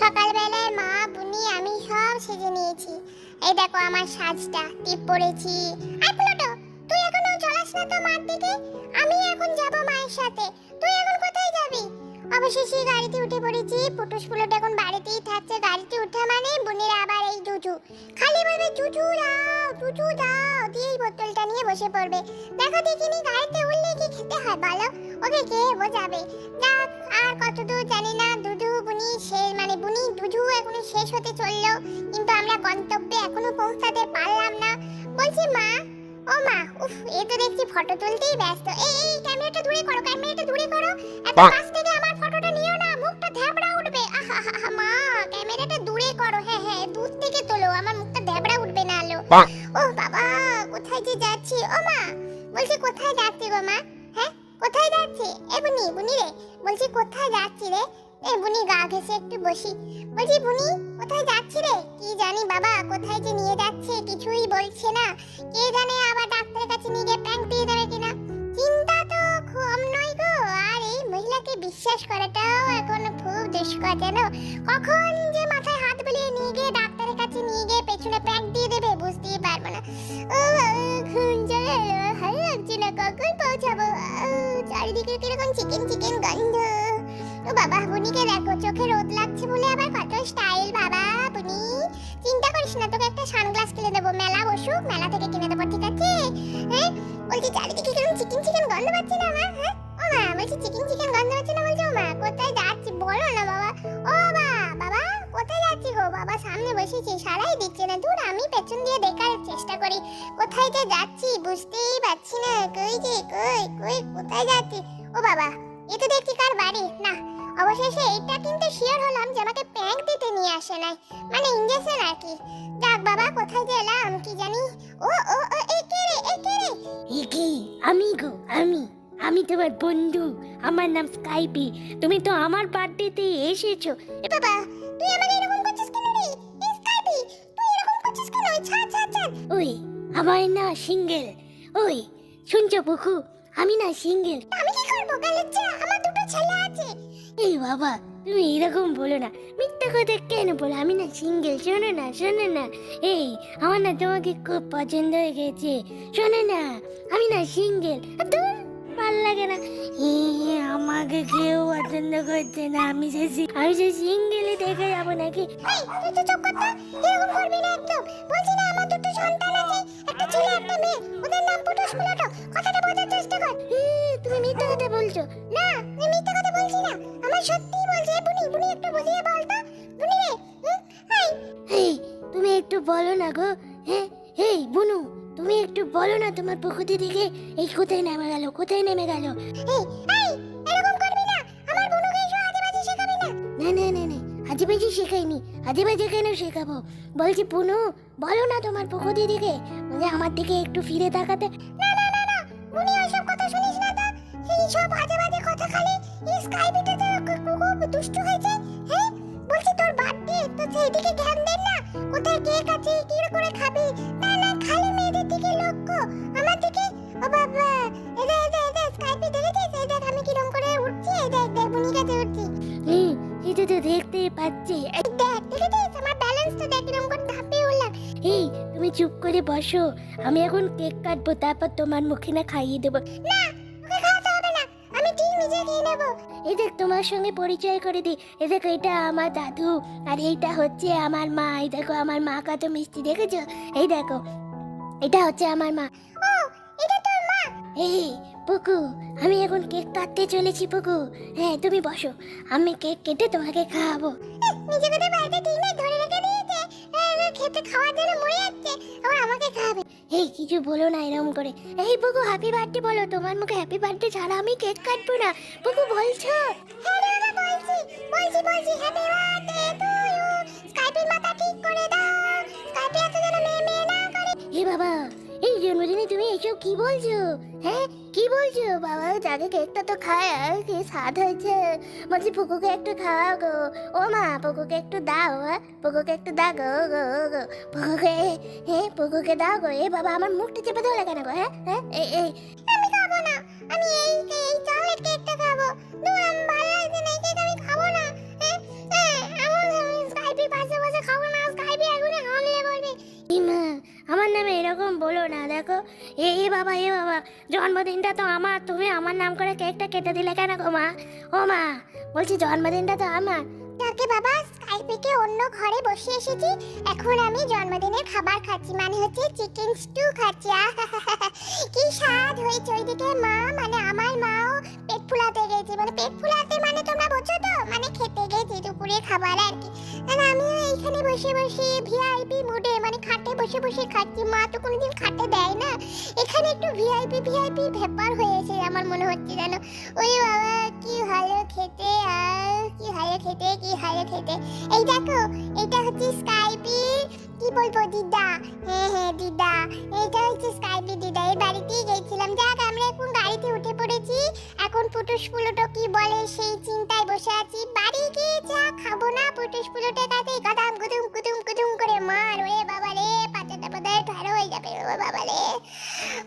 সকালবেলায় মা, বুনি, আমি সব সেজে নিয়েছি। এই দেখো আমার সাজটা, টিপ পরেছি। আর প্লুটো তুই এখনও চলাস না তো মার দিকে? আমি এখন যাব মায়ের সাথে। তুই এখন কোথায় যাবি? অবশেষে গাড়িতে উঠে পড়েছি। পুটুস পুলট এখন বাড়িতেই থাকছে। গাড়িতে উঠা মানে বোনের আবার এই জুজু। খালি বলবে, জুজু দাও জুজু দাও। দিয়েই বোতলটা নিয়ে বসে পড়বে। দেখো দেখিনি, গাড়িতে উঠলে কি খেতে হয় বলো? ওকে কে বোঝাবে? যাক, আর কতদূর জানি না। দুধু বুনি শেষ শেষ হতে চলল কিন্তু আমরা গন্তব্যে এখনও পৌঁছাতে পারলাম না। বলছি মা? ও মা উফ এ তো দেখছি ফটো তুলতেই ব্যস্ত। এই এই ক্যামেরাটা দূরে করো ক্যামেরাটা দূরে করো। এত কাছ থেকে আমার ফটোটা নিও না মুখটা ধ্যাবড়া উঠবে। আহা মা ক্যামেরাটা দূরে করো। হ্যাঁ হ্যাঁ দূর থেকে তোলো আমার মুখটা ধ্যাবড়া উঠবে না আলো। ও বাবা কোথায় যে যাচ্ছি? ও মা বলছি কোথায় যাচ্ছি গো মা? হ্যাঁ কোথায় যাচ্ছি? এ বুনি বুনি রে বলছি কোথায় যাচ্ছি রে? এ বুনি, গা ঘেসে একটু বসি। বলছি, বুনি, কোথায় যাচ্ছি রে? কি জানি বাবা, কোথায় যে নিয়ে যাচ্ছে কিছুই বলছে না। কে জানে আবার ডাক্তারের কাছে নিয়ে গিয়ে প্যাঙ্ক দিয়ে দেবে কিনা। চিন্তা তো কম নয় গো। আর এই মহিলাকে বিশ্বাস করাটাও এখন খুব দুষ্কর, জানো? কখন যে মাথায় হাত বুলিয়ে নিয়ে গিয়ে ডাক্তারের কাছে নিয়ে গিয়ে পেছনে প্যাক দিয়ে দেবে, বুঝতেই পারব না। ও খুন চলে ভালো লাগছে না, কখন পৌঁছাবো? চারিদিকে কীরকম চিকেন চিকেন গন্ধ ও বাবা, বুনিকে দেখো, চোখে রোদ লাগছে বলে আবার কত স্টাইল বাবা, বুনি। চিন্তা করিস না, তোকে একটা সানগ্লাস কিনে দেবো। মেলা বসুক, মেলা থেকে কিনে দেবো, ঠিক আছে? হ্যাঁ? বলছি, চারিদিকে কীরকম চিকেন চিকেন গন্ধ পাচ্ছি না মা হ্যাঁ? ও মা, বলছি চিকেন চিকেন গন্ধ পাচ্ছি না বলছি, ও মা, কোথায় যাচ্ছি? বলো না বাবা। ও বাবা বাবা, কোথায় যাচ্ছি গো? বাবা, সামনে বসেছি, সারাই দিচ্ছে না। দূর আমি পেছন দিয়ে দেখার চেষ্টা করি। কোথায় যে যাচ্ছি বুঝতেই পারছি না। কই যে কই কই, কোথায় যাচ্ছি? ও বাবা এ তো দেখছি কার বাড়ি। না অবশেষে এটা কিন্তু শিওর হলাম যে আমাকে প্যাঙ্ক দিতে নিয়ে আসে নাই। মানে ইঞ্জেকশন আর কি। যাক বাবা কোথায় যে এলাম কি জানি। ও ও ও এ কে রে এ কে রে? এ কি? আমি গো আমি। আমি তোমার বন্ধু আমার নাম স্কাইপি। তুমি তো আমার বার্থডেতে এসেছ। এ বাবা তুই আমাকে এরকম করছিস কেন রে? এ স্কাইপি তুই এরকম করছিস কেন? ছাড় ছাড় ছাড়। ওই আমার না সিঙ্গেল। ওই শুনছো পুকু? আমি না সিঙ্গেল। আমি কি করব? গালুচ্চা আমার দুটো ছেলে আছে। এই বাবা, তুমি এরকম বলো না। মিথ্যা কথা কেন বলো? আমি না সিঙ্গেল। শোনো না শোনো না। এই, আমার না তোমাকে খুব পছন্দ হয়ে গেছে। শোনো না, আমি না সিঙ্গেল। ভালো লাগে না। আমাকে কেউ পছন্দ করছে না। আমি সি- আমি যে সিঙ্গেলই দেখে যাব নাকি? চুপ কর তো। এরকম করবি না একটু বলো না গো। হ্যাঁ এই বুনু তুমি একটু বলো না তোমার প্রকৃতি দিকে এই কোথায় নেমে গেল কোথায় নেমে গেল? না না। না না না না আজে বাজে শেখাইনি কেন শেখাবো? বলছি পুনু বলো না তোমার প্রকৃতি দিকে মানে আমার দিকে একটু ফিরে তাকাতে। না না না না ওইসব কথা শুনিস না তো। এই সব কথা খালি এই তো খুব দুষ্টু হয়েছে হ্যাঁ বলছি তোর বার্থডে তো সেইদিকে ধ্যান দেন না। কোথায় কেক আছে কি করে খাবি? না না খালি মেয়েদের দিকে লক্ষ্য। আমার দিকে? ও বাবা দেখ এই দেখ স্কাইপে দেখেছিস? এই দেখ আমি কিরম করে উঠছি এই দেখ দেখ বুনি কাছে উঠছি হুম এটা তো দেখতে পাচ্ছি এই দেখ দেখেছিস? আমার ব্যালেন্সটা দেখ কিরম করে ধাপে উঠলাম। এই তুমি চুপ করে বসো আমি এখন কেক কাটবো তারপর তোমার মুখে না খাইয়ে দেবো। না দেখ তোমার সঙ্গে পরিচয় করে দিই। দেখো এটা আমার দাদু আর এইটা হচ্ছে আমার মা। এই দেখো আমার মা কত মিষ্টি দেখেছ? এই দেখো এটা হচ্ছে আমার মা। এই পুকু আমি এখন কেক কাটতে চলেছি পুকু। হ্যাঁ তুমি বসো আমি কেক কেটে তোমাকে খাওয়াবো। নিজে কোথায় বাড়িতে ঠিক নেই ধরে রেখে দিয়েছে। এ, খেতে খাওয়ার জন্য মরে যাচ্ছে। আমাকে খাওয়াবে। এই, কিছু বলো না এরকম করে। এই বুকু হ্যাপি বার্থডে বলো। তোমার মুখে হ্যাপি বার্থডে ছাড়া আমি কেক কাটবো না। বুকু বলছো? এই বাবা, এই জন্মদিনে তুমি এসব কি বলছো? হ্যাঁ কি বলছো? বাবা যাকে কেকটা তো খায়, আর কি স্বাদ হয়েছে। বলছি, পুকুকে একটু খাওয়া গো। ও মা, পুকুকে একটু দাও পুকুকে একটু দাও গো গো গো। পুকুকে হ্যাঁ পুকুকে দাও গো? এ, বাবা, আমার মুখটা চেপে ধরে কেন গো হ্যাঁ হ্যাঁ এই এই, আমি খাব না, আমি এই এই এ বাবা এ বাবা, জন্মদিনটা তো আমার, তুমি আমার নাম করে কেকটা কেটে দিলে কেন গো মা? ও মা, বলছি জন্মদিনটা তো আমার। তাকে বাবা? স্কাইপিকে অন্য ঘরে বসে এসেছি? এখন আমি জন্মদিনের খাবার খাচ্ছি মানে হচ্ছে চিকেন স্টু খাচ্ছি। কি স্বাদ হয়েছে ওইদিকে মা? মানে আমার মাও পেট ফুলাতে গেছে। মানে পেট ফুলাতে মানে তোমরা বোঝো তো? মানে খেতে গেছি দুপুরে খাবার আর কি। আর আমিও এইখানে বসে বসে ভিআইপি মুডে মানে খাটে বসে বসে খাচ্ছি। মা তো কোনোদিন খাটে দেয় না। এখানে একটু ভিআইপি ভিআইপি ব্যাপার হয়েছে আমার মনে হচ্ছে জানো ওই বাবা, কি ভালো খেতে, আর কি ভালো খেতে, কি ভালো খেতে। এই দেখো, এটা হচ্ছে স্কাইপি। কি বলব, দিদা? হ্যাঁ হ্যাঁ দিদা। এটা হচ্ছে স্কাইপি, দিদা। এই বাড়িতেই গেছিলাম। যাক, আমরা এখন গাড়িতে উঠে পড়েছি। এখন পুটুস পুলোটো কি বলে সেই চিন্তায় বসে আছি। বাড়ি গিয়ে যা খাব না পুটুস পুলোটের কাছে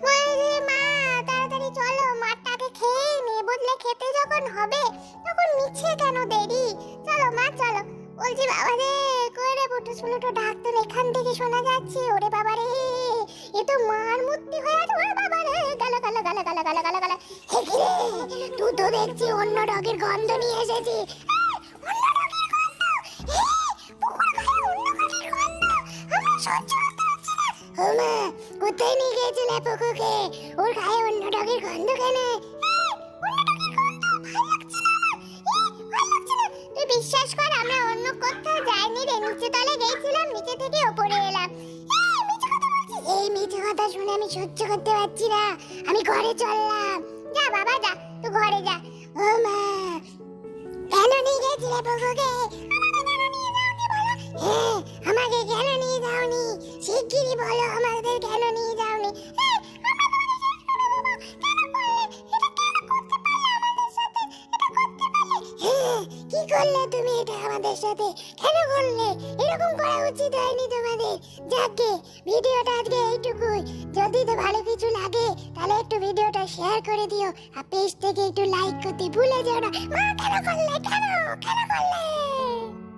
বাবা মা, তাড়াতাড়ি চলো মারটাকে খেয়ে নি বদলে খেতে যখন হবে, তখন মিছে কেন দেরি? চলো মা, চলো। বলছি বাবা রে, কই রে ডাক তো এখান থেকে শোনা যাচ্ছে? ওরে বাবা রে, এ তো মার মূর্তি হয়ে আছে। ওরে বাবা রে, গালা গালা গালা গালা গালা গালা গালা তুই তো দেখছি অন্য ডগের গন্ধ নিয়ে এসেছি পারছি না ও মা কোথায় নিয়ে গিয়েছিলে পুকুকে ওর গায়ে অন্য ডগের গন্ধ কেন? বিশ্বাস কর আমরা অন্য কোথাও যাইনি রে। নিচে তলে গেছিলাম নিচে থেকে ওপরে এলাম। এই, মিথ্যে কথা শুনে আমি সহ্য করতে পারছি না। আমি ঘরে চললাম। যা বাবা যা। তুই ঘরে যা। ও মা। কেন নিয়ে গেছিলে পুকুকে আমাকে কেন নিয়ে যাওনি বলো? হ্যাঁ আমাকে কেন শিগগিরই বলো, আমাদের কেন নিয়ে যাওনি? কি করলে তুমি এটা আমাদের সাথে? কেন করলে? এরকম করা উচিত হয়নি তোমাদের। যাকে, ভিডিওটা আজকে এইটুকুই। যদি তো ভালো কিছু লাগে, তাহলে একটু ভিডিওটা শেয়ার করে দিও। আর পেজ থেকে একটু লাইক করতে ভুলে যেও না। মা, কেন করলে? কেন? কেন করলে?